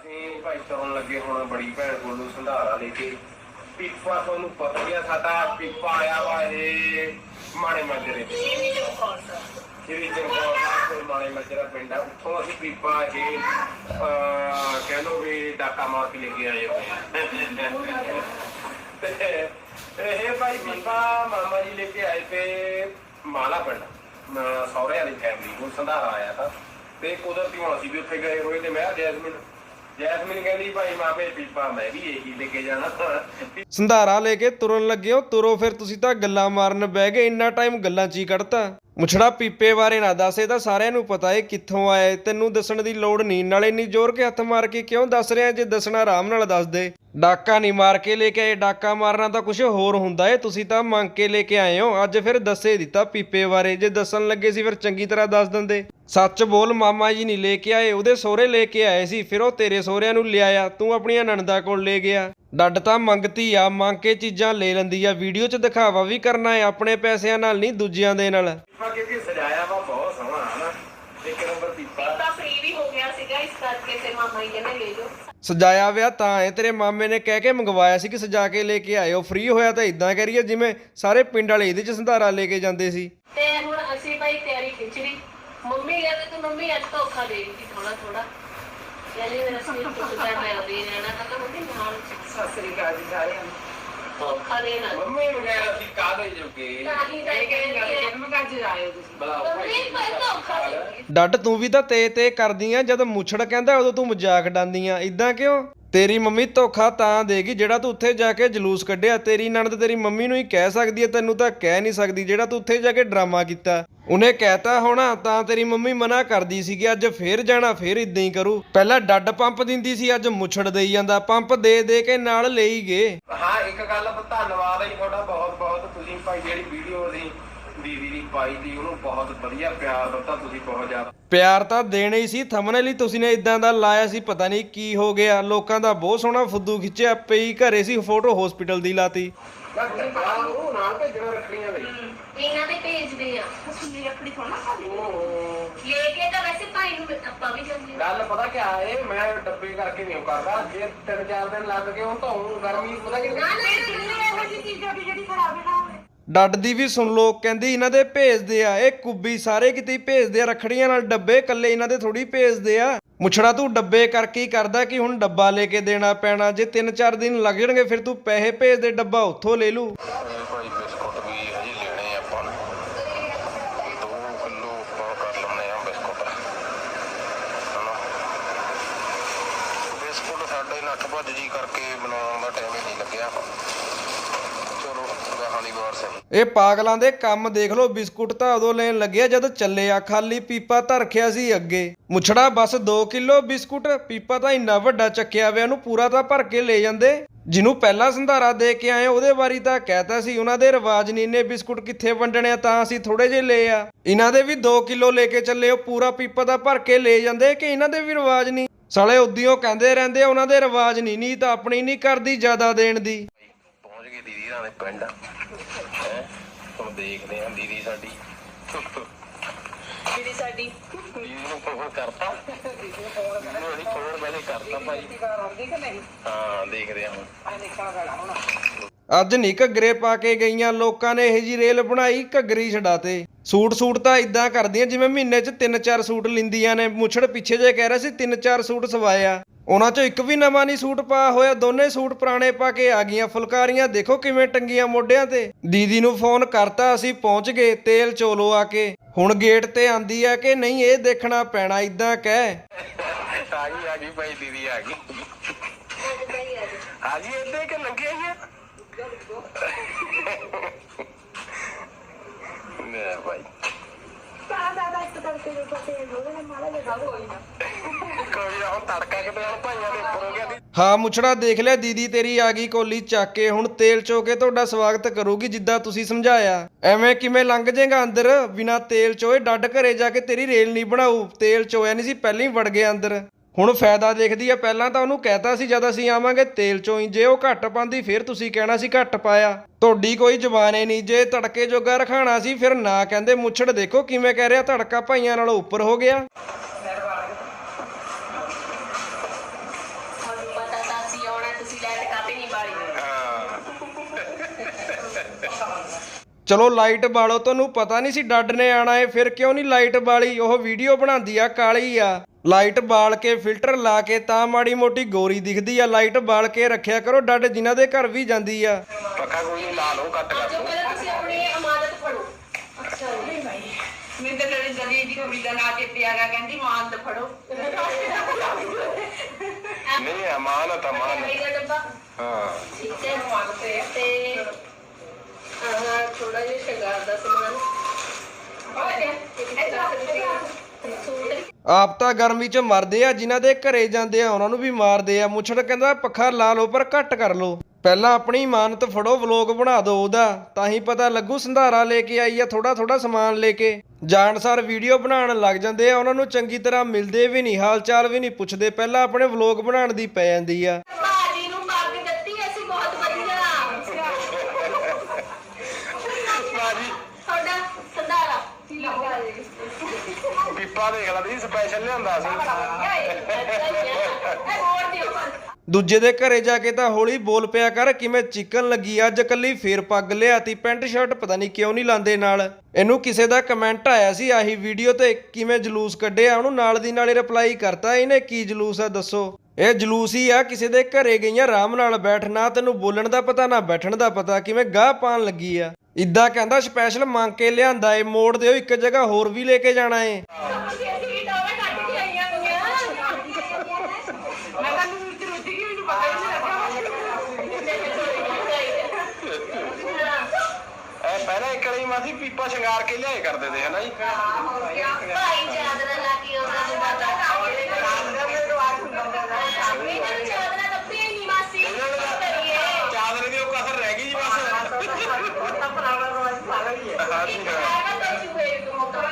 ਅਸੀਂ ਭਾਈ ਤੁਰਨ ਲੱਗੇ ਹੁਣ ਬੜੀ ਭੈਣ ਕੋਲੋਂ ਸੰਧਾਰਾ ਲੈ ਕੇ। ਪੀਪਾ ਤੁਹਾਨੂੰ ਪਤਾ ਹੀ ਆ ਸਾਡਾ ਪੀਪਾ ਆਇਆ ਵਾ ਇਹ ਮਾਣੇ ਮਾਜਰੇ ਤੇ। ਸ਼੍ਰੀ ਚੰਗੌਰ ਸਾਹਿਬ ਮਾਣੇ ਮਾਜਰਾ ਪਿੰਡ ਆ ਉੱਥੋਂ ਅਸੀਂ ਪੀਪਾ ਇਹ ਕਹਿ ਲਓ ਵੀ ਡਾਕਾ ਮਾਰ ਕੇ ਲੈ ਕੇ ਆਏ ਹੋਏ ਇਹ ਭਾਈ ਪੀਪਾ ਮਾਮਾ ਜੀ ਲੈ ਕੇ ਆਏ ਤੇ ਮਾਲਾ ਪਿੰਡ ਅਹ, ਸਹੁਰੇ ਵਾਲੀ ਫੈਮਿਲੀ ਕੋਲ ਸੰਧਾਰਾ ਆਇਆ ਤਾਂ। ਤੇ ਕੁਦਰਤੀ ਹੁਣ ਅਸੀਂ ਵੀ ਉੱਥੇ ਗਏ ਹੋਏ ਤੇ ਮੈਂ ਜੈਸਮਿਨ ਜੈਸਮਿਨ ਕਹਿੰਦੀ ਭਾਈ ਮਾਪੇ ਪੀਪਾ ਮੈਂ ਵੀ ਇਹੀ ਲੈ ਕੇ ਜਾਣਾ। ਸੰਧਾਰਾ ਲੈ ਕੇ ਤੁਰਨ ਲੱਗੇ ਹੋ, ਤੁਰੋ ਫਿਰ ਤੁਸੀਂ ਤਾਂ ਗੱਲਾਂ ਮਾਰਨ ਬਹਿ ਗਏ, ਇੰਨਾ ਟਾਈਮ ਗੱਲਾਂ 'ਚ ਹੀ ਕੱਢਤਾ। ਮੁਛੜਾ ਪੀਪੇ ਬਾਰੇ ਨਾ ਦੱਸ, ਇਹ ਤਾਂ ਸਾਰਿਆਂ ਨੂੰ ਪਤਾ ਏ ਕਿੱਥੋਂ ਆਇਆ ਤੈਨੂੰ ਦੱਸਣ ਦੀ ਲੋੜ ਨਹੀਂ। ਨਾਲੇ ਇੰਨੀ ਜ਼ੋਰ ਕੇ ਹੱਥ ਮਾਰ ਕੇ ਕਿਉਂ ਦੱਸ ਰਿਹਾ ਜੇ ਦੱਸਣਾ ਆਰਾਮ ਨਾਲ ਦੱਸ ਦੇ। ਡਾਕਾ ਨਹੀਂ ਮਾਰ ਕੇ ਲੈ ਕੇ ਆਏ। ਡਾਕਾ ਮਾਰਨਾ ਤਾਂ ਕੁਝ ਹੋਰ ਹੁੰਦਾ ਏ ਤੁਸੀਂ ਤਾਂ ਮੰਗ ਕੇ ਲੈ ਕੇ ਆਏ ਹੋ। ਅੱਜ ਫਿਰ ਦੱਸੇ ਦਿੱਤਾ ਪੀਪੇ ਬਾਰੇ। ਜੇ ਦੱਸਣ ਲੱਗੇ ਸੀ ਫਿਰ ਚੰਗੀ ਤਰ੍ਹਾਂ ਦੱਸ ਦਿੰਦੇ। ਸੱਚ ਬੋਲ, ਮਾਮਾ ਜੀ ਨਹੀਂ ਲੈ ਕੇ ਆਏ। ਉਹਦੇ ਸਹੁਰੇ ਲੈ ਕੇ ਆਏ ਸੀ। ਫਿਰ ਉਹ ਤੇਰੇ ਸਹੁਰਿਆਂ ਨੂੰ ਲਿਆਇਆ। ਤੂੰ ਆਪਣੀਆਂ ਨਣਦਾ ਕੋਲ ਲੈ ਗਿਆ। ਡੱਡ ਤਾਂ ਮੰਗਤੀ ਆ ਮੰਗ ਕੇ ਚੀਜ਼ਾਂ ਲੈ ਲੈਂਦੀ ਆ। ਵੀਡੀਓ 'ਚ ਦਿਖਾਵਾ ਵੀ ਕਰਨਾ ਹੈ ਆਪਣੇ ਪੈਸਿਆਂ ਨਾਲ ਨਹੀਂ ਦੂਜਿਆਂ ਦੇ ਨਾਲ। ਪੀਪਾ ਸਜਾਇਆ ਵਾ ਬਹੁਤ ਸੋਹਣਾ ਹਨਾ? ਇੱਕ ਨੰਬਰ ਪੀਪਾ ਤਾਂ ਫ੍ਰੀ ਵੀ ਹੋ ਗਿਆ ਸੀਗਾ ਇਸ ਕਰਕੇ ਫਿਰ ਮਾਮਾ ਜੀ ਕਹਿੰਦੇ ਲੈ ਜਾਓ। ਸਜਾਇਆ ਵਿਆਹ ਤਾਂ ਹੈ ਤੇਰੇ ਮਾਮੇ ਨੇ ਕਹਿ ਕੇ ਮੰਗਵਾਇਆ ਸੀ ਕਿ ਸਜਾ ਕੇ ਲੈ ਕੇ ਆਇਓ। ਫ੍ਰੀ ਹੋਇਆ ਤਾਂ ਇਦਾਂ ਕਰੀਏ ਜਿਵੇਂ ਸਾਰੇ ਪਿੰਡ ਵਾਲੇ ਇਹਦੇ 'ਚ ਸੰਧਾਰਾ ਲੈ ਕੇ ਜਾਂਦੇ ਸੀ। ਤੇ ਹੁਣ ਅਸੀਂ ਭਾਈ ਤਿਆਰੀ ਖਿੱਚ ਲਈ। ਮੰਮੀ ਕਹਿੰਦੇ ਤੂੰ ਮੰਮੀ ਅੱਜ ਧੋਖਾ ਦੇ ਦਿੱਤੀ ਥੋੜਾ ਥੋੜਾ ਕਹਿੰਦੀ ਮੇਰਾ ਸਿਰ ਟੁੱਟਦਾ ਮੈਂ ਉਰੇ ਹੀ ਰਹਿਣਾ ਤਾਂ ਮੰਮੀ ਨਾਲ ਸਤਿ ਸ੍ਰੀ ਅਕਾਲ ਜੀ ਸਾਰਿਆਂ ਨੂੰ ਧੋਖਾ ਦੇਣਾ ਮੰਮੀ ਵਗੈਰਾ ਅਸੀਂ ਕਾਹਦੇ ਜੋਗੇ ਨਹੀਂ ਤਾਂ ਇਹ ਕਹਿੰਦੇ ਕਹਿੰਦੀ ਜਨਮ ਘਰ ਆਏ ਤੁਸੀਂ ਬਲਾਓ ਮੰਮੀ ਭਾਈ ਧੋਖਾ ਦੇ ਡੱਡ ਤੂੰ ਵੀ ਤਾਂ ਤੇ ਤੇ ਕਰਦੀ ਆ, ਜਦ ਮੁੱਛੜ ਕਹਿੰਦਾ ਉਦੋਂ ਤੂੰ ਮਜ਼ਾਕ ਡਾਂਦੀ ਆ। ਇਦਾਂ ਕਿਉਂ? ਤੇਰੀ ਮੰਮੀ ਧੋਖਾ ਤਾਂ ਦੇਗੀ, ਜਿਹੜਾ ਤੂੰ ਉੱਥੇ ਜਾ ਕੇ ਜਲੂਸ ਕੱਢਿਆ। ਤੇਰੀ ਨਣਦ ਤੇਰੀ ਮੰਮੀ ਨੂੰ ਹੀ ਕਹਿ ਸਕਦੀ ਹੈ, ਤੈਨੂੰ ਤਾਂ ਕਹਿ ਨਹੀਂ ਸਕਦੀ, ਜਿਹੜਾ ਤੂੰ ਉੱਥੇ ਜਾ ਕੇ ਡਰਾਮਾ ਕੀਤਾ। ਉਹਨੇ ਕਹਿਤਾ ਹੋਣਾ, ਤਾਂ ਤੇਰੀ ਮੰਮੀ ਮਨਾ ਕਰਦੀ ਸੀ ਕਿ ਅੱਜ ਫੇਰ ਜਾਣਾ, ਫੇਰ ਇਦਾਂ ਹੀ ਕਰੂ। ਪਹਿਲਾਂ ਡੱਡ ਪੰਪ ਦਿੰਦੀ ਸੀ, ਅੱਜ ਮੁੱਛੜ ਦੇਈ ਜਾਂਦਾ। ਪੰਪ ਦੇ ਦੇ ਕੇ ਨਾਲ ਲਈ ਗਏ। ਹਾਂ, ਇੱਕ ਗੱਲ, ਧੰਨਵਾਦ ਹੈ ਤੁਹਾਡਾ ਬਹੁਤ ਬਹੁਤ ਤੁਸੀਂ ਭਾਈ ਜਿਹੜੀ ਦੀਦੀ ਦੀ ਪਾਈ ਦੀ ਉਹਨੂੰ ਬਹੁਤ ਵਧੀਆ ਪਿਆਰ ਦਿੱਤਾ ਤੁਸੀਂ ਬਹੁਤ ਜ਼ਿਆਦਾ ਪਿਆਰ ਤਾਂ ਦੇਣਾ ਹੀ ਸੀ ਥੰਬਨੇਲ ਹੀ ਤੁਸੀਂ ਨੇ ਇਦਾਂ ਦਾ ਲਾਇਆ ਸੀ ਪਤਾ ਨਹੀਂ ਕੀ ਹੋ ਗਿਆ ਲੋਕਾਂ ਦਾ ਬਹੁਤ ਸੋਹਣਾ ਫੁੱਦੂ ਖਿੱਚਿਆ ਪਈ ਘਰੇ ਸੀ ਫੋਟੋ ਹਸਪੀਟਲ ਦੀ ਲਾਤੀ ਨਾ ਉਹ ਨਾਲ ਭੇਜਣਾ ਰੱਖਣੀਆਂ ਲਈ ਇਹਨਾਂ ਦੇ ਭੇਜਦੇ ਆ ਸੁਣੀ ਰੱਖੜੀ ਥੋੜਾ ਉਹ ਲੈ ਕੇ ਤਾਂ ਵੈਸੇ ਭਾਈ ਨੂੰ ਆਪਾਂ ਵੀ ਜਾਂਦੇ ਆ ਗੱਲ ਪਤਾ ਕਿਆ ਹੈ ਮੈਂ ਡੱਬੇ ਕਰਕੇ ਨਹੀਂ ਉਹ ਕਰਦਾ ਜੇ ਤਿੰਨ ਚਾਰ ਦਿਨ ਲੱਗ ਗਏ ਹੁਣ ਤਾਂ ਹੁਣ ਗਰਮੀ ਪਤਾ ਕਿ ਨਾ ਨਾ ਇਹੋ ਜਿਹੀ ਚੀਜ਼ ਆ ਜਿਹੜੀ ਖਰਾਬ ਨਾ ਹੋਵੇ ਡੱਡ ਦੀ ਵੀ ਸੁਣ ਲੋ ਕਹਿੰਦੀ ਇਹਨਾਂ ਦੇ ਭੇਜਦੇ ਆ, ਇਹ ਕੁੱਬੀ ਸਾਰੇ ਕਿਤੇ ਹੀ ਭੇਜਦੇ ਆ, ਰਖੜੀਆਂ ਨਾਲ ਡੱਬੇ ਕੱਲੇ ਇਹਨਾਂ ਦੇ ਥੋੜੀ ਭੇਜਦੇ ਆ। ਮੁਛੜਾ ਤੂੰ ਡੱਬੇ ਕਰਕੇ ਹੀ ਕਰਦਾ, ਕਿ ਹੁਣ ਡੱਬਾ ਲੈ ਕੇ ਦੇਣਾ ਪੈਣਾ? ਜੇ 3-4 ਦਿਨ ਲੱਗ ਜਾਣਗੇ, ਫਿਰ ਤੂੰ ਪੈਸੇ ਭੇਜ ਦੇ, ਡੱਬਾ ਉੱਥੋਂ ਲੈ ਲੂ ਇਹ ਭਾਈ, ਬਿਸਕੁਟ ਵੀ ਹਜੇ ਲੈਣੇ ਆ ਆਪਾਂ ਨੇ। 2 ਕਿਲੋ ਆਪਾਂ ਕਰ ਲੈਣੇ ਆ ਬਿਸਕੁਟ। ਹਨਾ? ਬਿਸਕੁਟ ਸਾਡੇ ਨੱਠ ਭੱਜ ਜੀ ਕਰਕੇ ਬਣਾਉਣ ਦਾ ਟਾਈਮ ਹੀ ਨਹੀਂ ਲੱਗਿਆ। ਚਲੋ ਗਾਹਾਂ ਦੀ ਵਾਰ ਸਹੀ ਇਹ ਪਾਗਲਾਂ ਦੇ ਕੰਮ ਦੇਖ ਲੋ ਬਿਸਕੁਟ ਤਾਂ ਉਦੋਂ ਲੈਣ ਲੱਗਿਆ ਜਦ ਚੱਲੇ ਆ ਖਾਲੀ ਪੀਪਾ ਧਰਖਿਆ ਸੀ ਅੱਗੇ। ਮੁਛੜਾ ਬਸ 2 ਕਿਲੋ ਬਿਸਕੁਟ ਪੀਪਾ ਤਾਂ ਇੰਨਾ ਵੱਡਾ ਚੱਕਿਆ ਵਿਆ ਉਹਨੂੰ ਪੂਰਾ ਤਾਂ ਭਰ ਕੇ ਲੈ ਜਾਂਦੇ। ਜਿਹਨੂੰ ਪਹਿਲਾ ਸੰਧਾਰਾ ਦੇ ਕੇ ਆਏ ਉਹਦੇ ਵਾਰੀ ਤਾਂ ਕਹਿਤਾ ਸੀ ਉਹਨਾਂ ਦੇ ਰਿਵਾਜ ਨਹੀਂ ਇੰਨੇ ਬਿਸਕੁਟ ਕਿੱਥੇ ਵੰਡਣੇ ਆ ਤਾਂ ਅਸੀਂ ਥੋੜੇ ਜਿਹੇ ਲਏ ਆ। ਇਹਨਾਂ ਦੇ ਵੀ 2 ਕਿਲੋ ਲੈ ਕੇ ਚੱਲੇ ਉਹ ਪੂਰਾ ਪੀਪਾ ਤਾਂ ਭਰ ਕੇ ਲੈ ਜਾਂਦੇ ਕਿ ਇਹਨਾਂ ਦੇ ਵੀ ਰਿਵਾਜ ਨਹੀਂ ਸਾਲੇ ਉଦିਓ ਕਹਿੰਦੇ ਰਹਿੰਦੇ ਆ, ਉਹਨਾਂ ਦੇ ਰਿਵਾਜ ਨਹੀਂ ਨਹੀਂ ਤਾਂ ਆਪਣੀ ਨਹੀਂ ਕਰਦੀ ਜ਼ਿਆਦਾ ਦੇਣ ਦੀ। ਨਾਲ ਦੇ ਪਿੰਡ ਹੈ? ਹੁਣ ਦੇਖਦੇ ਆ ਦੀਦੀ ਸਾਡੀ। ਜਿਹੜੀ ਸਾਡੀ। ਦੀਦੀ ਨੂੰ ਫੋਨ ਕਰਤਾ। ਦੀਦੀ ਨੂੰ ਅਸੀਂ ਫੋਨ ਵੈਸੇ ਕਰਤਾ ਭਾਈ। ਹਾਂ ਦੇਖਦੇ ਆ ਹੁਣ। ਆ ਨਿਕਲ ਗੜਾ ਹੁਣ। ਅੱਜ ਨਹੀਂ ਘੱਗਰੇ ਪਾ ਕੇ ਗਈਆਂ ਲੋਕਾਂ ਨੇ ਇਹ ਜੀ ਰੇਲ ਬਣਾਈ ਘੱਗਰੀ ਛਡਾਤੇ। ਸੂਟ ਸੂਟ ਤਾਂ ਇਦਾਂ ਕਰਦੀਆਂ ਜਿਵੇਂ ਮਹੀਨੇ 'ਚ 3-4 ਸੂਟ ਲਿੰਦੀਆਂ ਨੇ। ਮੁੱਛੜ ਪਿੱਛੇ ਜੇ ਕਹਿ ਰਿਹਾ ਸੀ 3-4 ਸੂਟ ਸਵਾਇਆ ਉਹਨਾਂ 'ਚੋਂ ਇੱਕ ਵੀ ਨਵਾਂ ਨਹੀਂ ਸੂਟ ਪਾ ਹੋਇਆ ਦੋਨੇ ਸੂਟ ਪੁਰਾਣੇ ਪਾ ਕੇ ਆ ਗਈਆਂ ਫੁਲਕਾਰੀਆਂ। ਦੇਖੋ ਕਿਵੇਂ ਟੰਗੀਆਂ ਮੋਢਿਆਂ ਤੇ। ਦੀਦੀ ਨੂੰ ਫੋਨ ਕਰਤਾ ਅਸੀਂ ਪਹੁੰਚ ਗਏ ਤੇਲ ਚੋਲੋ ਆ ਕੇ। ਹੁਣ ਗੇਟ ਤੇ ਆਂਦੀ ਆ ਕਿ ਨਹੀਂ ਇਹ ਦੇਖਣਾ ਪੈਣਾ ਇਦਾਂ ਕਹਿ। ਆ ਗਈ ਆ ਗਈ ਭਾਈ ਦੀਦੀ ਆ ਗਈ। ਆ ਗਈ ਇੱਥੇ ਕਿ ਲੰਘੀ ਆਈ ਹੈ ਨਾ ਭਾਈ ਕੋਈ ਨਾ। ਹੁਣ ਤੜਕਾ ਕਿਤੇ ਹੁਣ ਭਾਈਆਂ ਦੇ ਉੱਪਰ ਹੋ ਗਿਆ ਦੀ ਹਾਂ, ਮੁਛੜਾ ਦੇਖ ਲਿਆ, ਦੀਦੀ ਤੇਰੀ ਆ ਗਈ ਕੋਲੀ ਚੱਕ ਕੇ। ਹੁਣ ਤੇਲ ਚੋ ਕੇ ਤੁਹਾਡਾ ਸਵਾਗਤ ਕਰੂਗੀ, ਜਿੱਦਾਂ ਤੁਸੀਂ ਸਮਝਾਇਆ। ਐਵੇਂ ਕਿਵੇਂ ਲੰਘ ਜਾਏਗਾ ਅੰਦਰ? ਬਿਨਾ ਤੇਲ ਚੋਏ ਡੱਡ ਘਰੇ ਜਾ ਕੇ ਤੇਰੀ ਰੇਲ ਨਹੀਂ ਬਣਾਊ। ਤੇਲ ਚੋਇਆ ਨਹੀਂ ਸੀ, ਪਹਿਲਾਂ ਹੀ ਵੜ ਗਿਆ ਅੰਦਰ। ਹੁਣ ਫਾਇਦਾ ਦੇਖਦੀ ਆ, ਪਹਿਲਾਂ ਤਾਂ ਉਹਨੂੰ ਕਹਿਤਾ ਸੀ, ਜਦ ਅਸੀਂ ਆਵਾਂਗੇ, ਤੇਲ ਚੋਈ ਜੇ ਉਹ ਘੱਟ ਪਾਉਂਦੀ, ਫਿਰ ਤੁਸੀਂ ਕਹਿਣਾ ਸੀ ਘੱਟ ਪਾਇਆ। ਤੁਹਾਡੀ ਕੋਈ ਜ਼ਬਾਨ ਹੀ ਨਹੀਂ, ਜੇ ਤੜਕੇ ਜੋਗਾ ਰਖਾਣਾ ਸੀ, ਫਿਰ ਨਾ ਕਹਿੰਦੇ ਮੁੱਛੜ ਦੇਖੋ ਕਿਵੇਂ ਕਹਿ ਰਿਹਾ, ਤੜਕਾ ਭਾਈਆਂ ਨਾਲੋਂ ਉੱਪਰ ਹੋ ਗਿਆ। ਚਲੋ ਲਾਈਟ ਬਾਲੋ ਤੁਹਾਨੂੰ ਪਤਾ ਨਹੀਂ ਸੀ ਡੱਡ ਨੇ ਆਣਾ ਏ ਫਿਰ ਕਿਉਂ ਨਹੀਂ ਲਾਈਟ ਬਾਲੀ? ਉਹ ਵੀਡੀਓ ਬਣਾਉਂਦੀ ਆ ਕਾਲੀ ਆ। ਲਾਈਟ ਬਾਲ ਕੇ ਫਿਲਟਰ ਲਾ ਕੇ ਤਾਂ ਮਾੜੀ ਮੋਟੀ ਗੋਰੀ ਦਿਖਦੀ ਆ। ਲਾਈਟ ਬਾਲ ਕੇ ਰੱਖਿਆ ਕਰੋ ਡੱਡ ਜਿਨ੍ਹਾਂ ਦੇ ਘਰ ਵੀ ਜਾਂਦੀ ਆ। ਪੱਖਾ ਕੋਈ ਨਹੀਂ ਲਾ ਲਓ ਕੱਟ ਕਰ ਲਓ। ਪਹਿਲਾਂ ਤੁਸੀਂ ਆਪਣੀ ਅਮਾਨਤ ਫੜੋ। ਅੱਛਾ। ਜੀ ਮੈਨੂੰ ਤਾਂ ਤੇਰੀ ਦਲੀ ਦੀ ਕੁੜੀ ਦਾ ਨਾਂ ਆ ਗਿਆ ਕਹਿੰਦੀ ਮਾਨ ਤੇ ਫੜੋ। ਨਹੀਂ ਅਮਾਨਤ ਅਮਾਨਤ ਹਾਂ। ਠੀਕ ਹੈ। ਮੰਗਤੇ ਤੇ ਆਹ ਥੋੜਾ ਜਿਹਾ ਸ਼ਿੰਗਾਰ ਦਾ ਸਮਾਨ। ਆਪ ਤਾਂ ਗਰਮੀ 'ਚ ਮਰਦੇ ਆ, ਜਿਨ੍ਹਾਂ ਦੇ ਘਰੇ ਜਾਂਦੇ ਆ, ਉਹਨਾਂ ਨੂੰ ਵੀ ਮਾਰਦੇ ਆ। ਮੁੱਛੜ ਕਹਿੰਦਾ, ਪੱਖਾ ਲਾ ਲਓ, ਪਰ ਘੱਟ ਕਰ ਲਓ। ਪਹਿਲਾਂ ਆਪਣੀ ਇਮਾਨਤ ਫੜੋ, ਵਲੋਗ ਬਣਾ ਦਿਓ ਉਹਦਾ। ਤਾਂ ਹੀ ਪਤਾ ਲੱਗੂ, ਸੰਧਾਰਾ ਲੈ ਕੇ ਆਈ ਆ ਥੋੜਾ ਥੋੜਾ ਸਮਾਨ ਲੈ ਕੇ। ਜਾਣਸਾਰ ਵੀਡੀਓ ਬਣਾਉਣ ਲੱਗ ਜਾਂਦੇ ਆ, ਉਹਨਾਂ ਨੂੰ ਚੰਗੀ ਤਰ੍ਹਾਂ ਮਿਲਦੇ ਵੀ ਨਹੀਂ ਹਾਲ ਚਾਲ ਵੀ ਨਹੀਂ ਪੁੱਛਦੇ। ਪਹਿਲਾਂ ਆਪਣੇ ਵਲੋਗ ਬਣਾਉਣ ਦੀ ਪੈ ਜਾਂਦੀ ਆ ਭਾਜੀ ਨੂੰ ਮੰਗ ਦਿੱਤੀ ਅਸੀਂ ਬਹੁਤ ਵਧੀਆ ਬਾਜੀ ਤੁਹਾਡਾ ਸੰਧਾਰਾ ਪੀਪਾ ਦੇਖ ਲਾ ਦੀ ਸਪੈਸ਼ਲ ਲਿਆਂਦਾ ਸੀ। ਦੂਜੇ ਦੇ ਘਰੇ ਜਾ ਕੇ ਤਾਂ ਹੌਲੀ ਬੋਲ ਪਿਆ ਕਰ ਕਿਵੇਂ ਚਿਕਨ ਲੱਗੀ ਅੱਜ ਕੱਲੀ ਫੇਰ ਪੱਗ ਲਿਆਤੀ ਪੈਂਟ ਸ਼ਰਟ ਪਤਾ ਨਹੀਂ ਕਿਉਂ ਨਹੀਂ ਲਾਂਦੇ ਨਾਲ। ਇਹਨੂੰ ਕਿਸੇ ਦਾ ਕਮੈਂਟ ਆਇਆ ਸੀ ਆਹੀ ਵੀਡੀਓ ਤੇ ਕਿਵੇਂ ਜਲੂਸ ਕੱਢਿਆ ਉਹਨੂੰ ਨਾਲ ਦੀ ਨਾਲੇ ਰਿਪਲਾਈ ਕਰਤਾ ਇਹਨੇ ਕੀ ਜਲੂਸ ਆ ਦੱਸੋ? ਇਹ ਜਲੂਸ ਹੀ ਆ ਕਿਸੇ ਦੇ ਘਰੇ ਗਈਆਂ ਆਰਾਮ ਨਾਲ ਬੈਠ ਨਾ ਤੈਨੂੰ ਬੋਲਣ ਦਾ ਪਤਾ ਨਾ ਬੈਠਣ ਦਾ ਪਤਾ ਕਿਵੇਂ ਗਾਹ ਪਾਣ ਲੱਗੀ ਆ। ਇਦਾਂ ਕਹਿੰਦਾ ਸਪੈਸ਼ਲ ਮੰਗ ਕੇ ਲਿਆਂਦਾ ਏ ਮੋੜ ਦਿਓ ਇੱਕ ਜਗ੍ਹਾ ਹੋਰ ਵੀ ਲੈ ਕੇ ਜਾਣਾ ਏ ਮੈਂ ਤਾਂ ਨੂੰ ਰੁੱਤੀ ਰੁੱਤੀ ਕਿ ਮੈਨੂੰ ਪਤਾ ਹੀ ਨਹੀਂ ਇਹ ਪਹਿਲਾਂ ਇੱਕ ਵਾਰੀ ਮਾਸੀ ਪੀਪਾ ਸ਼ਿੰਗਾਰ ਕੇ ਲਿਆਏ ਕਰਦੇ ਤੇ ਹਨਾ ਜੀ? ਭਾਈ ਚਾਦਰਾ ਲਾ ਕੇ ਉਹਨਾਂ ਨੂੰ ਬਾਤਾਂ ਇਹਨਾਂ ਨੂੰ ਚਾਦਰਾ ਲੱਭੀ ਹੀ ਨਹੀਂ ਮਾਸੀ ਕੀ ਕਰੀਏ? ਚਾਦਰੇ ਦੀ ਉਹ ਕਸਰ ਰਹਿ ਗਈ ਜੀ ਬਸ। ਹਾਂਜੀ ਹਾਂ ਆਗਾ ਤਾਂ ਚੁਵੇ ਤੋਂ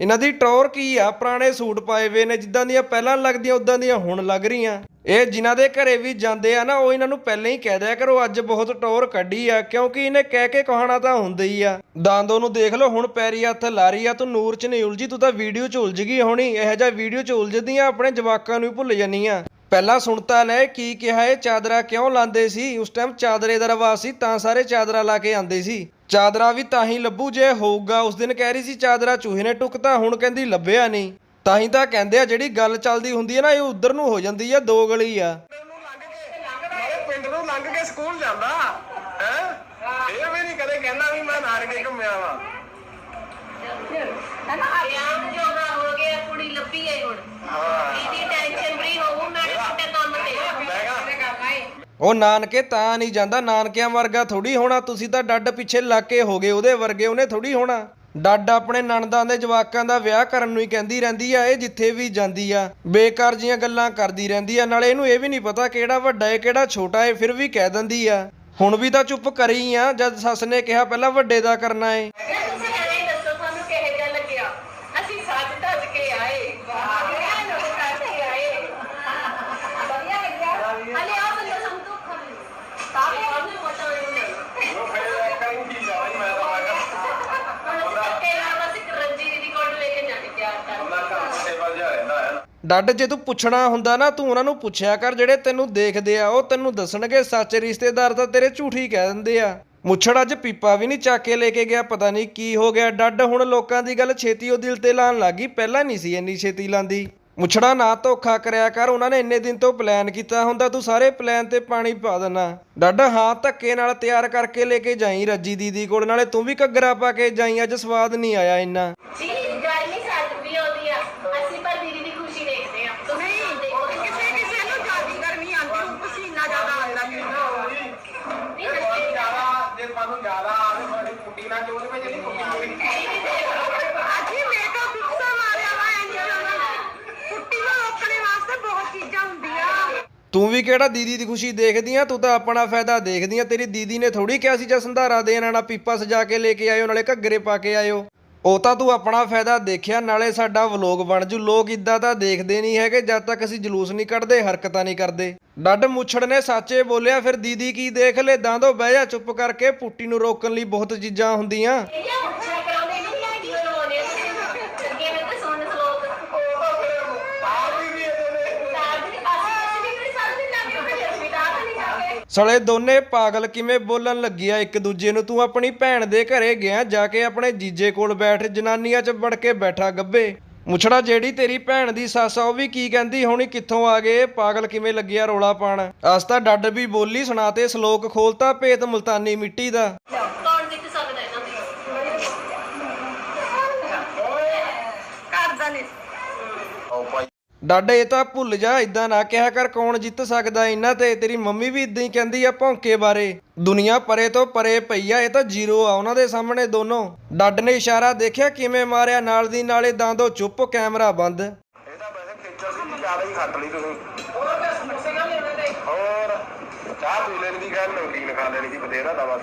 ਇਹਨਾਂ ਦੀ ਟੌਰ ਕੀ ਆ? ਪੁਰਾਣੇ ਸੂਟ ਪਾਏ ਵੇ ਨੇ ਜਿੱਦਾਂ ਦੀਆਂ ਪਹਿਲਾਂ ਲੱਗਦੀਆਂ ਉਦਾਂ ਦੀਆਂ ਹੁਣ ਲੱਗ ਰਹੀਆਂ। ਇਹ ਜਿਨ੍ਹਾਂ ਦੇ ਘਰੇ ਵੀ ਜਾਂਦੇ ਆ ਨਾ, ਉਹ ਇਹਨਾਂ ਨੂੰ ਪਹਿਲਾਂ ਹੀ ਕਹਿ ਦਿਆ ਕਰੋ, ਅੱਜ ਬਹੁਤ ਟੌਰ ਕੱਢੀ ਆ, ਕਿਉਂਕਿ ਇਹਨੇ ਕਹਿ ਕੇ ਕਹਾਣਾ ਤਾਂ ਹੁੰਦਾ ਹੀ ਆ। ਦਾਂਦੋ ਨੂੰ ਦੇਖ ਲਓ, ਹੁਣ ਪੈਰੀ ਹੱਥ ਲਾ ਰਹੀ ਆ, ਤੂੰ ਨੂਰ ਚ ਨਹੀਂ ਉਲਝੀ, ਤੂੰ ਤਾਂ ਵੀਡੀਓ ਚ ਉਲਝ ਗਈ ਹੋਣੀ, ਇਹੋ ਜਿਹਾ ਵੀਡੀਓ ਚ ਉਲਝਦੀਆਂ, ਆਪਣੇ ਜਵਾਕਾਂ ਨੂੰ ਹੀ ਭੁੱਲ ਜਾਂਦੀਆਂ। ਪਹਿਲਾਂ ਸੁਣਤਾ ਲੈ, ਕੀ ਕਿਹਾ ਇਹ ਚਾਦਰਾ ਕਿਉਂ ਲਾਂਦੇ ਸੀ? ਉਸ ਟਾਈਮ ਚਾਦਰੇ ਦਾ ਰਵਾਜ਼ ਸੀ, ਤਾਂ ਸਾਰੇ ਚਾਦਰਾ ਲਾ ਕੇ ਆਂਦੇ ਸੀ। ਚਾਦਰਾ ਵੀ ਤਾਂ ਹੀ ਲੱਭੂ, ਜੇ ਹੋਊਗਾ, ਉਸ ਦਿਨ ਕਹਿ ਰਹੀ ਸੀ, ਚਾਦਰਾ ਚੂਹੇ ਨੇ ਟੁਕਤਾ, ਹੁਣ ਕਹਿੰਦੀ ਲੱਭਿਆ ਨਹੀਂ। ਤਾਂ ਹੀ ਤਾਂ ਕਹਿੰਦੇ ਆ ਜਿਹੜੀ ਗੱਲ ਚੱਲਦੀ ਹੁੰਦੀ ਹੈ ਨਾ ਇਹ ਉਧਰ ਨੂੰ ਹੋ ਜਾਂਦੀ ਆ ਦੋ ਗਲੀ ਆ। ਨਾਲੇ ਪਿੰਡ ਨੂੰ ਲੰਘ ਕੇ ਸਕੂਲ ਜਾਂਦਾ ਹੈ? ਇਹ ਵੀ ਨਹੀਂ ਕਦੇ ਕਹਿੰਦਾ ਵੀ ਮੈਂ ਨਾਨਕੇ ਘੁੰਮਿਆ ਵਾਂ। ਆਰਾਮ ਜੋਗਾ ਹੋ ਗਿਆ ਕੁੜੀ ਲੱਭੀ ਹੈ ਹੁਣ। ਦੀਦੀ ਟੈਨਸ਼ਨ ਫਰੀ ਹੋਊ ਮੈਂ ਛੋਟੇ ਕੰਮ ਤੇ। ਮੈਂ ਕਿਹਾ ਉਹ ਨਾਨਕੇ ਤਾਂ ਨਹੀਂ ਜਾਂਦਾ ਨਾਨਕਿਆਂ ਵਰਗਾ ਥੋੜੀ ਹੋਣਾ ਤੁਸੀਂ ਤਾਂ ਡੱਡ ਪਿੱਛੇ ਲੱਗ ਕੇ ਹੋ ਗਏ ਉਹਦੇ ਵਰਗੇ ਉਹਨੇ ਥੋੜੀ ਹੋਣਾ। ਡੱਡ ਆਪਣੇ ਨਣਦਾਂ ਦੇ ਜਵਾਕਾਂ ਦਾ ਵਿਆਹ ਕਰਨ ਨੂੰ ਹੀ ਕਹਿੰਦੀ ਰਹਿੰਦੀ ਆ, ਇਹ ਜਿੱਥੇ ਵੀ ਜਾਂਦੀ ਆ। ਬੇਕਾਰ ਜੀਆਂ ਗੱਲਾਂ ਕਰਦੀ ਰਹਿੰਦੀ ਆ, ਨਾਲੇ ਇਹਨੂੰ ਇਹ ਵੀ ਨਹੀਂ ਪਤਾ ਕਿਹੜਾ ਵੱਡਾ ਏ, ਕਿਹੜਾ ਛੋਟਾ ਏ, ਫਿਰ ਵੀ ਕਹਿ ਦਿੰਦੀ ਆ। ਹੁਣ ਵੀ ਤਾਂ ਚੁੱਪ ਕਰੀ ਆ, ਜਦ ਸੱਸ ਨੇ ਕਿਹਾ ਪਹਿਲਾਂ ਵੱਡੇ ਦਾ ਕਰਨਾ ਏ ਤੁਸੀਂ ਐਵੇਂ ਦੱਸੋ ਤੁਹਾਨੂੰ ਕਿਹੋ ਜਿਹਾ ਲੱਗਿਆ ਅਸੀਂ ਸੱਜ ਧੱਜ ਕੇ ਆਏ ਵਧੀਆ ਲੋਕ ਕਰਕੇ ਆਏ ਵਧੀਆ ਲੱਗਿਆ ਹਲੇ ਆ ਬੰਦਾ ਸਮ ਤੋਂ ਖਾ ਲਈ ਸਾਰੇ ਉਹਨੇ ਪਤਾ ਨਹੀਂ ਉਹ ਫਿਰ ਇੱਕ ਵਾਰੀ ਕੀ ਜਾਣਾ ਮੈਂ ਤਾਂ ਮੈਂ ਕਿਹਾ ਹੁਣ ਅਸੀਂ ਧੱਕੇ ਨਾਲ ਬਸ ਇੱਕ ਰੱਜੀ ਦੀ ਕੋਟ ਲੈ ਕੇ ਜਾਣੀ ਤਿਆਰ ਕਰ ਉਹਨਾਂ ਘਰ ਚ ਸੇਵਾ ਜਿਹਾ ਰਹਿੰਦਾ ਹੈ ਨਾ ਡੱਡ ਜੇ ਤੂੰ ਪੁੱਛਣਾ ਹੁੰਦਾ ਨਾ, ਤੂੰ ਉਹਨਾਂ ਨੂੰ ਪੁੱਛਿਆ ਕਰ ਜਿਹੜੇ ਤੈਨੂੰ ਦੇਖਦੇ ਆ, ਉਹ ਤੈਨੂੰ ਦੱਸਣਗੇ, ਸੱਚ ਰਿਸ਼ਤੇਦਾਰ ਤਾਂ ਤੇਰੇ ਝੂਠੀ ਕਹਿ ਦਿੰਦੇ ਆ। ਮੁੱਛੜ ਅੱਜ ਪੀਪਾ ਵੀ ਨਹੀਂ ਚੱਕ ਕੇ ਲੈ ਕੇ ਗਿਆ, ਪਤਾ ਨਹੀਂ ਕੀ ਹੋ ਗਿਆ। ਡੱਡ ਹੁਣ ਲੋਕਾਂ ਦੀ ਗੱਲ ਛੇਤੀ ਉਹ ਦਿਲ ਤੇ ਲਾਣ ਲੱਗੀ ਪਹਿਲਾਂ ਨਹੀਂ ਸੀ ਇੰਨੀ ਛੇਤੀ ਲਾਂਦੀ। ਮੁੱਛੜਾ ਨਾ ਧੋਖਾ ਕਰਿਆ ਕਰ, ਉਹਨਾਂ ਨੇ ਇੰਨੇ ਦਿਨ ਤੋਂ ਪਲਾਨ ਕੀਤਾ ਹੁੰਦਾ, ਤੂੰ ਸਾਰੇ ਪਲਾਨ ਤੇ ਪਾਣੀ ਪਾ ਦੇਣਾ ਡੱਡ ਹਾਂ ਧੱਕੇ ਨਾਲ ਤਿਆਰ ਕਰਕੇ ਲੈ ਕੇ ਜਾਈ ਰੱਜੀ ਦੀਦੀ ਕੋਲ, ਨਾਲੇ ਤੂੰ ਵੀ ਘੱਗਰਾ ਪਾ ਕੇ ਜਾਈ, ਅੱਜ ਸਵਾਦ ਨਹੀਂ ਆਇਆ ਇੰਨਾ ਜੀ ਗੱਲ ਨਹੀਂ ਸਾਡ ਵੀ ਆਉਂਦੀ ਆ ਅਸੀਂ ਪਰ ਦੀਦੀ ਦੀ ਖੁਸ਼ੀ ਦੇਖਦੇ ਆ ਤੁਸੀਂ ਦੇਖੋ ਕਿਸੇ ਕਿਸੇ ਨੂੰ ਜ਼ਿਆਦੀ ਗਰਮੀ ਆਉਂਦੀ ਉਹ ਪਸੀਨਾ ਜ਼ਿਆਦਾ ਆਉਂਦਾ ਮੈਨੂੰ ਨਹੀਂ ਜੇ ਹੱਸਦੇ ਤੁਹਾਨੂੰ ਜ਼ਿਆਦਾ ਜੇ ਤੁਹਾਨੂੰ ਜ਼ਿਆਦਾ ਆਵੇ ਤੁਹਾਡੀ ਕੁੱਟੀ ਨਾ ਚੋਲ ਵਿੱਚ ਜਿਹੜੀ ਕੁੱਟੀ ਹੋਵੇ ਅੱਜ ਹੀ ਮੇਕਅਪ ਫਿਕਸਾ ਮਾਰਿਆ ਵਾ ਐਂਜਲ ਕੁੱਟੀ ਨੂੰ ਰੋਕਣੇ ਵਾਸਤੇ ਬਹੁਤ ਚੀਜ਼ਾਂ ਹੁੰਦੀਆਂ ਤੂੰ ਵੀ ਕਿਹੜਾ ਦੀਦੀ ਦੀ ਖੁਸ਼ੀ ਦੇਖਦੀ ਆ? ਤੂੰ ਤਾਂ ਆਪਣਾ ਫਾਇਦਾ ਦੇਖਦੀ ਆ। ਤੇਰੀ ਦੀਦੀ ਨੇ ਥੋੜੀ ਕਿਹਾ ਸੀ ਜਾਂ ਸੰਧਾਰਾ ਦੇਣ ਆਣਾ ਪੀਪਾ ਸਜਾ ਕੇ ਲੈ ਕੇ ਆਇਓ, ਨਾਲੇ ਘੱਗਰੇ ਪਾ ਕੇ ਆਇਓ। ਉਹ ਤਾਂ ਤੂੰ ਆਪਣਾ ਫਾਇਦਾ ਦੇਖਿਆ, ਨਾਲੇ ਸਾਡਾ ਵਲੋਗ ਬਣ ਜੂ। ਲੋਕ ਇਦਾਂ ਤਾਂ ਦੇਖਦੇ ਨਹੀਂ ਹੈਗੇ, ਜਦ ਤੱਕ ਅਸੀਂ ਜਲੂਸ ਨਹੀਂ ਕੱਢਦੇ, ਹਰਕਤਾਂ ਨਹੀਂ ਕਰਦੇ। ਡੱਡ ਮੁੱਛੜ ਨੇ ਸੱਚੇ ਬੋਲਿਆ, ਫਿਰ ਦੀਦੀ ਕੀ ਦੇਖ ਲੈ ਦਾਂਦੋ ਬਹਿ ਜਾ ਚੁੱਪ ਕਰਕੇ, ਪੁੱਟੀ ਨੂੰ ਰੋਕਣ ਲਈ ਬਹੁਤ ਚੀਜ਼ਾਂ ਹੁੰਦੀਆਂ ਇਹ ਕੀ ਪੁੱਛਿਆ ਕਰਾਉਂਦੇ ਨਹੀਂ ਲੈਂਦੀ ਬਣਾਉਣੇ ਤੁਸੀਂ ਅੱਗੇ ਮੈਂ ਤਾਂ ਸੁਣ ਸਲੋਕ ਆਪ ਵੀ ਇਹਦੇ ਨੇ ਸਾਡ ਦੀ ਅਸੀਂ ਅਸੀਂ ਵੀ ਕੋਈ ਸਾਡ ਦੀ ਲੱਗੀ ਹੋਈ ਜਸਮੀ ਦਾ ਨਹੀਂ ਜਾਗੇ ਸਲੇ ਦੋਨੇ ਪਾਗਲ ਕਿਵੇਂ ਬੋਲਣ ਲੱਗਿਆ? ਇੱਕ ਦੂਜੇ ਨੂੰ ਤੂੰ ਆਪਣੀ ਭੈਣ ਦੇ ਘਰੇ ਗਿਆ, ਜਾ ਕੇ ਆਪਣੇ ਜੀਜੇ ਕੋਲ ਬੈਠ, ਜਨਾਨੀਆਂ 'ਚ ਵੜ ਕੇ ਬੈਠਾ ਗੱਬੇ। ਮੁਛੜਾ ਜਿਹੜੀ ਤੇਰੀ ਭੈਣ ਦੀ ਸੱਸ ਆ, ਉਹ ਵੀ ਕੀ ਕਹਿੰਦੀ? ਹੋਣੀ ਕਿੱਥੋਂ ਆ ਗਏ? ਪਾਗਲ ਕਿਵੇਂ ਲੱਗਿਆ ਰੋਲਾ ਪਾਣ? ਅਸ ਤਾਂ ਡੱਡ ਵੀ ਬੋਲੀ ਸੁਣਾ ਤੇ ਸ਼ਲੋਕ ਖੋਲਤਾ ਭੇਤ ਮੁਲਤਾਨੀ ਮਿੱਟੀ ਦਾ ਕੌਣ ਜਿੱਤ ਸਕਦਾ ਇਹਨਾਂ ਦੀ ਘਰ ਦਾ ਨਹੀਂ ਆਓ ਭਾਈ ਡੱਡ ਇਹ ਤਾਂ ਭੁੱਲ ਜਾ ਇਦਾਂ ਨਾ ਕਿਹਾ ਕਰ ਕੌਣ ਜਿੱਤ ਸਕਦਾ ਇਹਨਾਂ ਤੇ। ਤੇਰੀ ਮੰਮੀ ਵੀ ਇਦਾਂ ਹੀ ਕਹਿੰਦੀ ਆ ਭੌਂਕੇ ਬਾਰੇ। ਦੁਨੀਆ ਪਰੇ ਤੋਂ ਪਰੇ ਪਈ ਆ ਇਹ ਤਾਂ ਜ਼ੀਰੋ ਆ ਉਹਨਾਂ ਦੇ ਸਾਹਮਣੇ ਦੋਨੋਂ। ਡੱਡ ਨੇ ਇਸ਼ਾਰਾ ਦੇਖਿਆ ਕਿਵੇਂ ਮਾਰਿਆ ਨਾਲ ਦੀ ਨਾਲੇ ਦਾਂਦੋ ਚੁੱਪ ਕੈਮਰਾ ਬੰਦ। ਇਹ ਤਾਂ ਵੈਸੇ ਖੇਚਲ ਸੀ ਜੀ ਜ਼ਿਆਦਾ ਹੀ ਖੱਟ ਲਈ ਤੁਸੀਂ। ਹੋਰ ਤਾਂ ਸਮੋਸੇ ਨਾਲ ਲੈਣੇ ਤੇ ਹੋਰ ਚਾਹ ਪੀ ਲੈਣੀ ਦੀ ਗੱਲ ਨਮਕੀਨ ਖਾ ਲੈਣੀ ਦੀ ਬਥੇਰਾ ਦਾ ਬਸ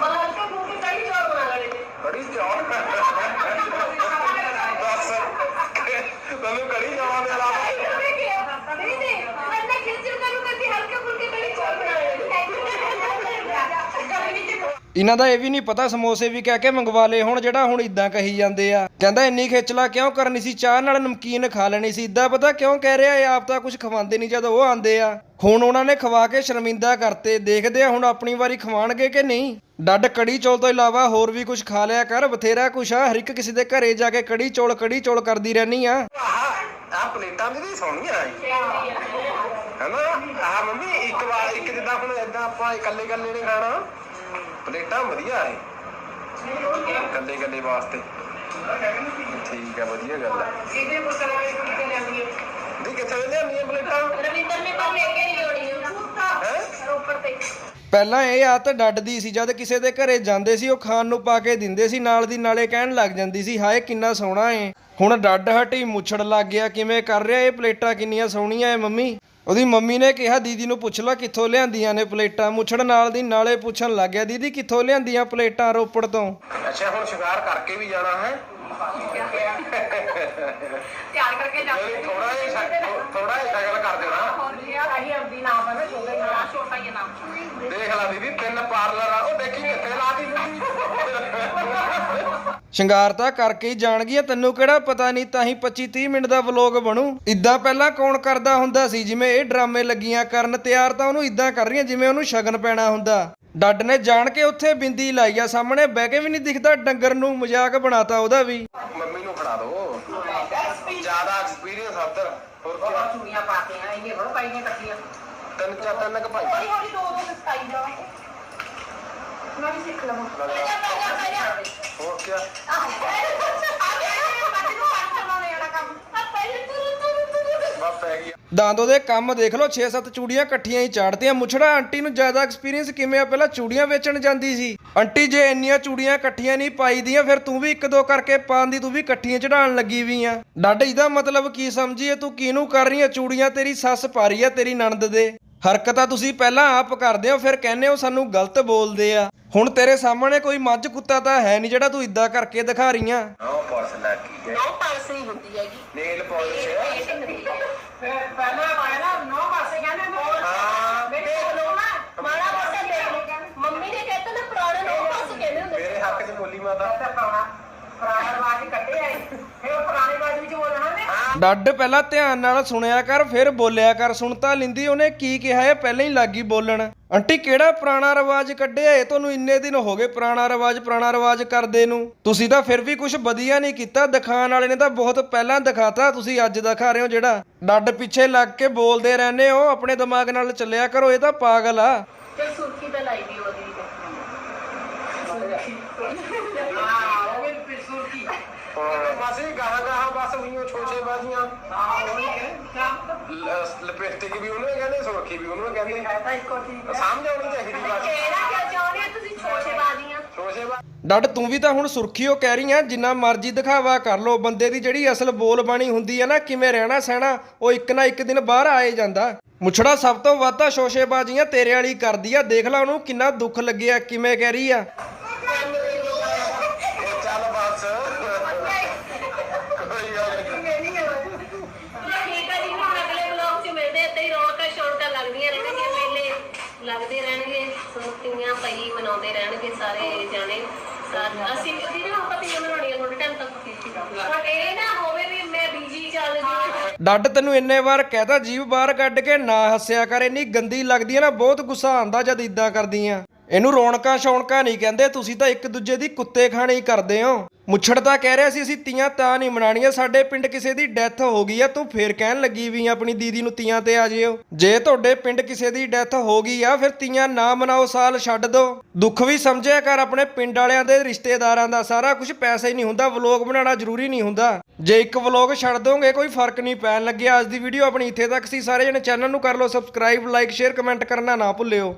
ਬਾਹਰ ਕੇ ਮੂੰਹ ਤੇ ਕੜੀ ਚੌਲ ਬਣਾ ਲੈਣੇ ਨੇ। ਕੜੀ ਚੌਲ ਦੱਸ ਤੁਹਾਨੂੰ ਕੜੀ ਜਾਵਾਂ ਦੇ ਇਲਾਵਾ ਨਹੀਂ ਨਹੀਂ ਅੰਨਾ ਖਿਚੜ ਕਰੂ ਕਰਦੀ ਹਲਕੇ ਫੁਲਕੇ ਕੜੀ ਚੌਲ ਬਣਾ ਲੈਣੇ ਇਹਨਾਂ ਦਾ ਇਹ ਵੀ ਨਹੀਂ ਪਤਾ, ਸਮੋਸੇ ਵੀ ਕਹਿ ਕੇ ਮੰਗਵਾ ਲਏ, ਹੁਣ ਜਿਹੜਾ ਹੁਣ ਇਦਾਂ ਕਹੀ ਜਾਂਦੇ ਆ। ਕਹਿੰਦਾ ਇੰਨੀ ਖੇਚਲਾ ਕਿਉਂ ਕਰਨੀ ਸੀ? ਚਾਹ ਨਾਲ ਨਮਕੀਨ ਖਾ ਲੈਣੀ ਸੀ। ਇਦਾਂ ਪਤਾ ਕਿਉਂ ਕਹਿ ਰਿਹਾ ਇਹ ਆਪ ਤਾਂ ਕੁਝ ਖਵਾਉਂਦੇ ਨਹੀਂ, ਜਦੋਂ ਉਹ ਆਂਦੇ ਆ। ਹੁਣ ਉਹਨਾਂ ਨੇ ਖਵਾ ਕੇ ਸ਼ਰਮਿੰਦਾ ਕਰਤੇ। ਦੇਖਦੇ ਆ ਹੁਣ ਆਪਣੀ ਵਾਰੀ ਖਵਾਣਗੇ ਕਿ ਨਹੀਂ? ਡੱਡ ਕੜੀ ਚੌਲ ਤੋਂ ਇਲਾਵਾ ਹੋਰ ਵੀ ਕੁਝ ਖਾ ਲਿਆ ਕਰ। ਬਥੇਰਾ ਕੁਛ ਆ। ਹਰ ਇੱਕ ਕਿਸੇ ਦੇ ਘਰੇ ਜਾ ਕੇ ਕੜੀ ਚੌਲ ਕੜੀ ਚੌਲ ਕਰਦੀ ਰਹਿਣੀ ਆ। ਆਹ ਆਹ ਪਲੇਟਾਂ ਵੀ ਨਹੀਂ ਸੋਹਣੀਆਂ ਹੈਨਾ? ਆਹ ਮੰਮੀ, ਇੱਕ ਵਾਰ, ਇੱਕ ਜਿੱਦਾਂ ਹੁਣ ਇਦਾਂ ਆਪਾਂ ਇਕੱਲੇ ਇਕੱਲੇ ਨੇ ਖਾਣਾ। ਪਲੇਟਾਂ ਵਧੀਆ ਹੈ ਇਕੱਲੇ ਇਕੱਲੇ ਵਾਸਤੇ। ਠੀਕ ਹੈ ਵਧੀਆ ਗੱਲ ਹੈ ਇਹਦੇ ਮਸਲਾ ਇਸ ਨੂੰ ਕਿਤੇ ਲੈਂਦੀ ਹੈ ਦੀ ਕਿੱਥੇ ਲਿਆਂਦੀਆਂ ਪਲੇਟਾਂ? ਰਵਿੰਦਰ ਨੇ ਤਾਂ ਲੈ ਕੇ ਨਹੀਂ ਆਉਣੀ ਹੈ? ਰੋਪੜ ਤੇ ਪਹਿਲਾਂ ਇਹ ਆਤ ਡੱਡਦੀ ਸੀ, ਜਦ ਕਿਸੇ ਦੇ ਘਰੇ ਜਾਂਦੇ ਸੀ, ਉਹ ਖਾਣ ਨੂੰ ਪਾ ਕੇ ਦਿੰਦੇ ਸੀ, ਨਾਲ ਦੀ ਨਾਲੇ ਕਹਿਣ ਲੱਗ ਜਾਂਦੀ ਸੀ, ਹਾਏ, ਕਿੰਨਾ ਸੋਹਣਾ ਏ। ਹੁਣ ਡੱਡ ਹਟੀ ਮੁੱਛੜ ਲੱਗ ਗਿਆ, ਕਿਵੇਂ ਕਰ ਰਿਹਾ ਇਹ ਪਲੇਟਾਂ ਕਿੰਨੀਆਂ ਸੋਹਣੀਆਂ ਏ, ਮੰਮੀ? ਉਹਦੀ ਮੰਮੀ ਨੇ ਕਿਹਾ, ਦੀਦੀ ਨੂੰ ਪੁੱਛ ਲੈ ਕਿੱਥੋਂ ਲਿਆਂਦੀਆਂ ਨੇ ਪਲੇਟਾਂ। ਮੁੱਛੜ ਨਾਲ ਦੀ ਨਾਲੇ ਪੁੱਛਣ ਲੱਗ ਗਿਆ, ਦੀਦੀ ਕਿੱਥੋਂ ਲਿਆਂਦੀਆਂ ਪਲੇਟਾਂ ਰੋਪੜ ਤੋਂ? ਅੱਛਾ, ਹੁਣ ਸ਼ਿਕਾਰ ਕਰਕੇ ਵੀ ਜਾਣਾ ਹੈ। ਤਿਆਰ ਕਰਕੇ ਜਾ ਥੋੜਾ ਜਿਹਾ ਥੋੜਾ ਜਿਹਾ ਸ਼ਗਲ ਕਰ ਦੇਣਾ। ਅਸੀਂ ਆਪਦੀ ਨਾਮ ਹੈ ਨਾ ਛੋਟਾ ਹੀ ਨਾਮ ਛੋਟਾ ਹੀ ਨਾਮ। ਦੇਖ ਲੈ ਦੀਦੀ ਤਿੰਨ ਪਾਰਲਰ ਆ ਉਹ ਦੇਖੀ ਕਿੱਥੇ ਲਾਤੀ ਬੁੱਢੀ ਸ਼ਿੰਗਾਰ ਤਾਂ ਕਰਕੇ ਹੀ ਜਾਣਗੀਆਂ ਤੈਨੂੰ ਕਿਹੜਾ ਪਤਾ ਨਹੀਂ ਤਾਂ ਹੀ 25 30 ਮਿੰਟ ਦਾ ਵਲੌਗ ਬਣੂ। ਇਦਾਂ ਪਹਿਲਾਂ ਕੌਣ ਕਰਦਾ ਹੁੰਦਾ ਸੀ ਜਿਵੇਂ ਇਹ ਡਰਾਮੇ ਲੱਗੀਆਂ ਕਰਨ ਤਿਆਰ ਤਾਂ ਉਹਨੂੰ ਇਦਾਂ ਕਰ ਰਹੀਆਂ ਜਿਵੇਂ ਉਹਨੂੰ ਸ਼ਗਨ ਪੈਣਾ ਹੁੰਦਾ। ਡੱਡ ਨੇ ਜਾਣ ਕੇ ਉੱਥੇ ਬਿੰਦੀ ਲਾਈ ਆ ਸਾਹਮਣੇ ਬਹਿ ਕੇ ਵੀ ਨਹੀਂ ਦਿਖਦਾ ਡੰਗਰ ਨੂੰ ਮਜ਼ਾਕ ਬਣਾਤਾ ਉਹਦਾ ਵੀ। ਮੰਮੀ ਨੂੰ ਫੜਾ ਦਿਓ ਜ਼ਿਆਦਾ ਐਕਸਪੀਰੀਅੰਸ ਹੱਦਰ ਹੋਰ ਕੀ ਆ? ਚੂੜੀਆਂ ਪਾ ਕੇ ਆਏਂਗੇ ਹੋਰ ਪਾਈਆਂ ਕੱਟੀਆਂ। ਤਿੰਨ ਚਾਰ ਤਿੰਨ ਕ ਭਾਈ। ਹੌਲੀ ਹੌਲੀ ਦੋ ਦੋ ਸਤਾਈ ਜਾਵਾਂਗੇ ਮੈਂ ਵੀ ਸਿੱਖ ਲਵਾਂ। ਹੋਰ ਕੀ ਆ? ਬਸ ਪੈ ਗਈ ਦਾਂਦੋ ਦੇ ਕੰਮ ਦੇਖ ਲਓ 6-7 ਚੂੜੀਆਂ ਇਕੱਠੀਆਂ ਹੀ ਚਾੜਤੀਆਂ ਮੁਛੜਾ ਆਂਟੀ ਨੂੰ ਜ਼ਿਆਦਾ ਐਕਸਪੀਰੀਅੰਸ ਕਿਵੇਂ ਆ? ਪਹਿਲਾਂ ਚੂੜੀਆਂ ਵੇਚਣ ਜਾਂਦੀ ਸੀ। ਆਂਟੀ ਜੇ ਇੰਨੀਆਂ ਚੂੜੀਆਂ ਇਕੱਠੀਆਂ ਨਹੀਂ ਪਾਈਦੀਆਂ ਫਿਰ ਤੂੰ ਵੀ ਇੱਕ ਦੋ ਕਰਕੇ ਪਾਉਣ ਦੀ ਤੂੰ ਵੀ ਇਕੱਠੀਆਂ ਚੜਾਉਣ ਲੱਗੀ ਵੀ ਆ। ਡੱਡ ਇਹਦਾ ਮਤਲਬ ਕੀ ਸਮਝੀਏ ਤੂੰ? ਕਿਹਨੂੰ ਕਰ ਰਹੀ ਆ ਚੂੜੀਆਂ? ਤੇਰੀ ਸੱਸ ਪਾ ਰਹੀ ਆ ਤੇਰੀ ਨਣਦ ਦੇ। ਹਰਕਤਾਂ ਤੁਸੀਂ ਪਹਿਲਾਂ ਆਪ ਕਰਦੇ ਹੋ ਫਿਰ ਕਹਿੰਦੇ ਹੋ ਸਾਨੂੰ ਗਲਤ ਬੋਲਦੇ ਆ। ਹੁਣ ਤੇਰੇ ਸਾਹਮਣੇ ਕੋਈ ਮੱਝ ਕੁੱਤਾ ਤਾਂ ਹੈ ਨਹੀਂ ਜਿਹੜਾ ਤੂੰ ਇਦਾਂ ਕਰਕੇ ਦਿਖਾ ਰਹੀ ਆ। ਨੋ ਪਰਸ ਲੱਗੀ ਹੈ ਨੌ ਪਾਸ ਨਹੀਂ ਹੁੰਦੀ ਹੈਗੀ। ਨੇਲ ਪਾਲਿਸ਼ ਪਹਿਲਾਂ ਪਾਇਆ ਨਾ ਨੌ ਪਾਸੇ ਕਹਿੰਦੇ ਹਾਂ ਮੇਰੇ ਕੋਲੋਂ ਨਾ ਮਾੜਾ ਮੋਟਾ ਦੇਖ ਮੰਮੀ ਨੇ ਕਹਿਤਾ ਨਾ ਪੁਰਾਣੇ ਨੌ ਪਾਸੇ ਕਹਿੰਦੇ ਹੁੰਦੇ ਮੇਰੇ ਹੱਕ 'ਚ ਬੋਲੀ ਮਾਤਾ ਪੁਰਾਣਾ ਪੁਰਾਣਾ ਰਿਵਾਜ ਕੱਢੇ ਆਏ ਫਿਰ ਉਹ ਪੁਰਾਣੇ ਰਿਵਾਜ ਵਿੱਚ ਬੋਲਣਾ ਨੇ ਡੱਡ ਪਹਿਲਾਂ ਧਿਆਨ ਨਾਲ ਸੁਣਿਆ ਕਰ ਫਿਰ ਬੋਲਿਆ ਕਰ। ਸੁਣ ਤਾਂ ਲਿੰਦੀ ਉਹਨੇ ਕੀ ਕਿਹਾ? ਹੈ ਪਹਿਲਾਂ ਹੀ ਲੱਗੀ ਬੋਲਣ। ਆਂਟੀ ਕਿਹੜਾ ਪੁਰਾਣਾ ਰਿਵਾਜ ਕੱਢਿਆ? ਏ ਤੁਹਾਨੂੰ ਇੰਨੇ ਦਿਨ ਹੋ ਗਏ ਪੁਰਾਣਾ ਰਿਵਾਜ ਪੁਰਾਣਾ ਰਿਵਾਜ ਕਰਦੇ ਨੂੰ। ਤੁਸੀਂ ਤਾਂ ਫਿਰ ਵੀ ਕੁਝ ਵਧੀਆ ਨਹੀਂ ਕੀਤਾ। ਦਿਖਾਣ ਵਾਲੇ ਨੇ ਤਾਂ ਬਹੁਤ ਪਹਿਲਾਂ ਦਿਖਾਤਾ। ਤੁਸੀਂ ਅੱਜ ਦਿਖਾ ਰਹੇ ਹੋ ਜਿਹੜਾ ਡੱਡ ਪਿੱਛੇ ਲੱਗ ਕੇ ਬੋਲਦੇ ਰਹਿੰਦੇ ਹੋ। ਆਪਣੇ ਦਿਮਾਗ ਨਾਲ ਚੱਲਿਆ ਕਰੋ ਇਹ ਤਾਂ ਪਾਗਲ ਆ। ਤੇ ਸੁਰਖੀ ਤਾਂ ਲਾਈ ਦੀ ਉਹਦੀ। ਹਾਂ ਉਹ ਵੀ ਸੁਰਖੀ। ਮਾਸੀ ਗਾਹਾਂ ਗਾਹਾਂ ਬਸ ਹੋਈਆਂ ਛੋਛੇ ਬਾਜੀਆਂ। ਹਾਂ ਉਹ ਲਪੇਟਿਕ ਵੀ ਉਹਨੂੰ ਹੀ ਕਹਿੰਦੇ ਸੁਰਖੀ ਵੀ ਉਹਨੂੰ ਹੀ ਕਹਿੰਦੇ। ਤਾਂ ਇੱਕੋ ਚੀਜ਼ ਸਮਝ ਆਉਣੀ ਚਾਹੀਦੀ ਬਸ। ਕਿਹੜਾ ਕਿਉਂ ਚਾਹੁੰਦੇ ਹੋ ਤੁਸੀਂ ਛੋਛੇ ਬਾਜ਼ੀਆਂ? ਛੋਛੇ ਬਾ ਡੱਡ ਤੂੰ ਵੀ ਤਾਂ ਹੁਣ ਸੁਰਖੀ ਉਹ ਕਹਿ ਰਹੀ ਆ ਜਿੰਨਾ ਮਰਜ਼ੀ ਦਿਖਾਵਾ ਕਰ ਲੋ ਬੰਦੇ ਦੀ ਜਿਹੜੀ ਅਸਲ ਬੋਲ ਬਾਣੀ ਹੁੰਦੀ ਆ ਨਾ ਕਿਵੇਂ ਰਹਿਣਾ ਸਹਿਣਾ ਉਹ ਇੱਕ ਨਾ ਇੱਕ ਦਿਨ ਬਾਹਰ ਆਏ ਜਾਂਦਾ। ਮੁਛੜਾ ਸਭ ਤੋਂ ਵੱਧ ਤਾਂ ਸ਼ੋਸ਼ੇਬਾਜ਼ੀਆਂ ਤੇਰੇ ਵਾਲੀ ਕਰਦੀ ਆ ਦੇਖ ਲੈ ਉਹਨੂੰ ਕਿੰਨਾ ਦੁੱਖ ਲੱਗਿਆ ਕਿਵੇਂ ਕਹਿ ਰਹੀ ਆ ਉਹ ਚੱਲ ਬਸ ਕੋਈ ਗੱਲ ਨਹੀਂ ਠੀਕ ਹੈ ਜੀ ਹੁਣ ਅਗਲੇ ਵਲੌਗ 'ਚ ਮਿਲਦੇ ਇੱਦਾਂ ਹੀ ਰੌਣਕਾਂ ਸ਼ੌਣਕਾਂ ਲੱਗਦੀਆਂ ਰਹਿਣਗੀਆਂ ਮੇਲੇ ਲੱਗਦੇ ਰਹਿਣਗੇ ਸੁਰਤੀਆਂ ਪਈ ਮਨਾਉਂਦੇ ਰਹਿਣਗੇ ਸਾਰੇ ਜਾਣੇ ਸਾਰੇ- ਅਸੀਂ ਦੀਦੀ ਹੁਣ ਪਤੀਆਂ ਬਣਾਉਣੀਆਂ ਥੋੜੇ ਟਾਈਮ ਤੱਕ ਪਰ ਇਹ ਨਾ ਹੋਵੇ ਵੀ ਮੈਂ ਬੀਜੀ ਚੱਲ ਗਈ ਡੱਡ ਤੈਨੂੰ ਇੰਨੇ ਵਾਰ ਕਹਿਤਾ, ਜੀਭ ਬਾਹਰ ਕੱਢ ਕੇ ਨਾ ਹੱਸਿਆ ਕਰ, ਇੰਨੀ ਗੰਦੀ ਲੱਗਦੀ ਹੈ ਨਾ, ਬਹੁਤ ਗੁੱਸਾ ਆਂਦਾ ਜਦ ਇਦਾਂ ਕਰਦੀ ਆ। ਇਹਨੂੰ ਰੌਣਕਾਂ ਸ਼ੌਣਕਾਂ ਨਹੀਂ ਕਹਿੰਦੇ, ਤੁਸੀਂ ਤਾਂ ਇੱਕ ਦੂਜੇ ਦੀ ਕੁੱਤੇ ਖਾਣੀ ਹੀ ਕਰਦੇ ਹੋ। ਮੁੱਛੜ ਤਾਂ ਕਹਿ ਰਿਹਾ ਸੀ, ਅਸੀਂ ਤੀਆਂ ਤਾਂ ਨਹੀਂ ਮਨਾਣੀਆਂ ਸਾਡੇ ਪਿੰਡ ਕਿਸੇ ਦੀ ਡੈਥ ਹੋ ਗਈ ਆ, ਤੂੰ ਫੇਰ ਕਹਿਣ ਲੱਗੀ ਵੀ ਆਪਣੀ ਦੀਦੀ ਨੂੰ ਤੀਆਂ ਤੇ ਆ ਜਿਓ। ਜੇ ਤੁਹਾਡੇ ਪਿੰਡ ਕਿਸੇ ਦੀ ਡੈਥ ਹੋ ਗਈ ਆ, ਫਿਰ ਤੀਆਂ ਨਾ ਮਨਾਓ, ਸਾਲ ਛੱਡ ਦੋ। ਦੁੱਖ ਵੀ ਸਮਝਿਆ ਕਰ ਆਪਣੇ ਪਿੰਡ ਵਾਲਿਆਂ ਦੇ, ਰਿਸ਼ਤੇਦਾਰਾਂ ਦਾ, ਸਾਰਾ ਕੁਝ ਪੈਸਾ ਹੀ ਨਹੀਂ ਹੁੰਦਾ, ਵਲੋਗ ਬਣਾਉਣਾ ਜ਼ਰੂਰੀ ਨਹੀਂ ਹੁੰਦਾ। ਜੇ ਇੱਕ ਵਲੋਗ ਛੱਡ ਦੋਗੇ, ਕੋਈ ਫ਼ਰਕ ਨਹੀਂ ਪੈਣ ਲੱਗਿਆ। ਅੱਜ ਦੀ ਵੀਡੀਓ ਆਪਣੀ ਇੱਥੇ ਤੱਕ ਸੀ, ਸਾਰੇ ਜਣੇ ਚੈਨਲ ਨੂੰ ਕਰ ਲਓ ਸਬਸਕ੍ਰਾਈਬ ਲਾਈਕ ਸ਼ੇਅਰ ਕਮੈਂਟ ਕਰਨਾ ਨਾ ਭੁੱਲਿਓ।